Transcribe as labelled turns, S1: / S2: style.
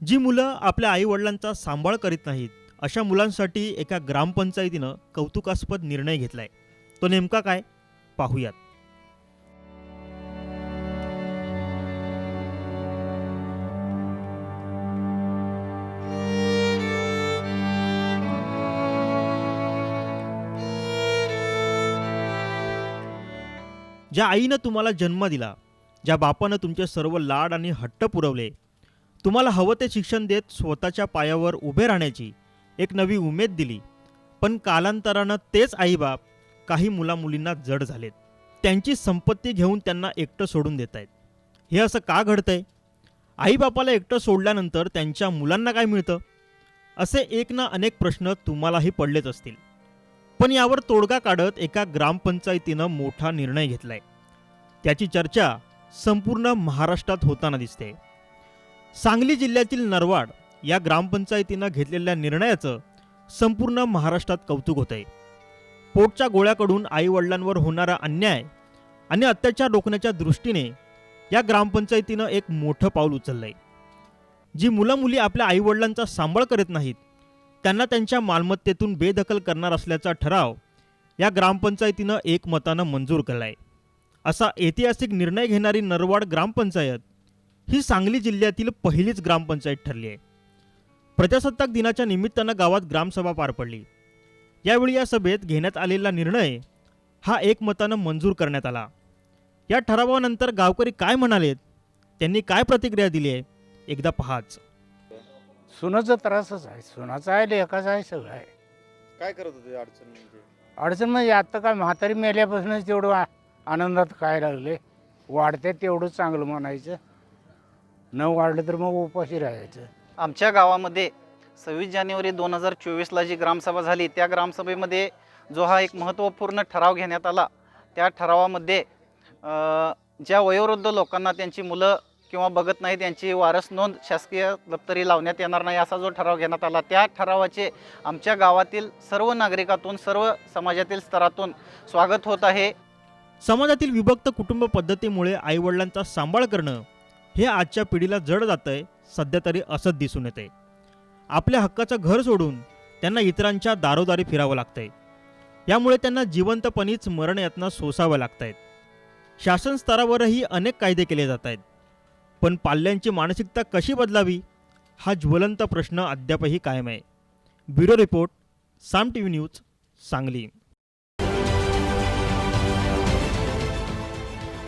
S1: जी मुलं आपल्या आईवडिलांचा सांभाळ करीत नाहीत अशा मुलांसाठी एका ग्रामपंचायतीनं कौतुकास्पद निर्णय घेतलाय. तो नेमका काय? पाहूयात. ज्या आईनं तुम्हाला जन्म दिला ज्या बापानं तुमचे सर्व लाड आणि हट्ट पुरवले तुम्हाला हवं ते शिक्षण देत स्वतःच्या पायावर उभे राहण्याची एक नवी उमेद दिली. पण कालांतरानं तेच आईबाप काही मुलामुलींना जड झालेत. त्यांची संपत्ती घेऊन त्यांना एकटं सोडून देत आहेत हे असं का घडतंय? आईबापाला एकटं सोडल्यानंतर त्यांच्या मुलांना काय मिळतं? असे एक ना अनेक प्रश्न तुम्हालाही पडलेच असतील. पण यावर तोडगा काढत एका ग्रामपंचायतीनं मोठा निर्णय घेतलाय. त्याची चर्चा संपूर्ण महाराष्ट्रात होताना दिसते. सांगली जिल्ह्यातील नरवाड या ग्रामपंचायतीनं घेतलेल्या निर्णयाचं संपूर्ण महाराष्ट्रात कौतुक होत आहे पोटच्या गोळ्याकडून आईवडिलांवर होणारा अन्याय आणि अत्याचार रोखण्याच्या दृष्टीने या ग्रामपंचायतीनं एक मोठं पाऊल उचललंय. जी मुलं मुली आपल्या आईवडिलांचा सांभाळ करत नाहीत त्यांना त्यांच्या मालमत्तेतून बेदखल करणार असल्याचा ठराव या ग्रामपंचायतीनं एकमतानं मंजूर केलाय. असा ऐतिहासिक निर्णय घेणारी नरवाड ग्रामपंचायत ही सांगली जिल्ह्यातील पहिलीच ग्रामपंचायत ठरली आहे. प्रजासत्ताक दिनाच्या निमित्तानं गावात ग्रामसभा पार पडली. यावेळी या सभेत घेण्यात आलेला निर्णय हा एकमतानं मंजूर करण्यात आला. या ठरावानंतर गावकरी काय म्हणालेत? त्यांनी काय प्रतिक्रिया दिली आहे? एकदा पहाच.
S2: सुनाचा त्रासच आहे. सुनाचा आहे लेखाचा आहे सगळं आहे.
S3: काय करत होते अडचण म्हणजे?
S2: अडचण म्हणजे आता काय म्हातारी मेल्यापासूनच तेवढं आ- आनंदात काय लागले? वाढते तेवढं चांगलं म्हणायचं. न वाढलं तर मग उपाशी राहायचं.
S4: आमच्या गावामध्ये सव्वीस जानेवारी दोन हजार चोवीसला जी ग्रामसभा झाली त्या ग्रामसभेमध्ये जो हा एक महत्त्वपूर्ण ठराव घेण्यात आला त्या ठरावामध्ये ज्या वयोवृद्ध लोकांना त्यांची मुलं किंवा बघत नाही त्यांची वारस नोंद शासकीय दप्तरी लावण्यात येणार नाही असा जो ठराव घेण्यात आला त्या ठरावाचे आमच्या गावातील सर्व नागरिकातून सर्व समाजातील स्तरातून स्वागत होत आहे.
S1: समाजातील विभक्त कुटुंब पद्धतीमुळे आईवडिलांचा सांभाळ करणं हे आजच्या पिढीला जड जातंय सध्या तरी असंच दिसून येते आपल्या हक्काचं घर सोडून त्यांना इतरांच्या दारोदारी फिरावं लागतंय. यामुळे त्यांना जिवंतपणीच मरण यातना सोसाव्या लागतायत शासन स्तरावरही अनेक कायदे केले जात आहेत पण पाल्यांची मानसिकता कशी बदलावी हा ज्वलंत प्रश्न अद्यापही कायम आहे. Bureau report Saam T V news Sangli.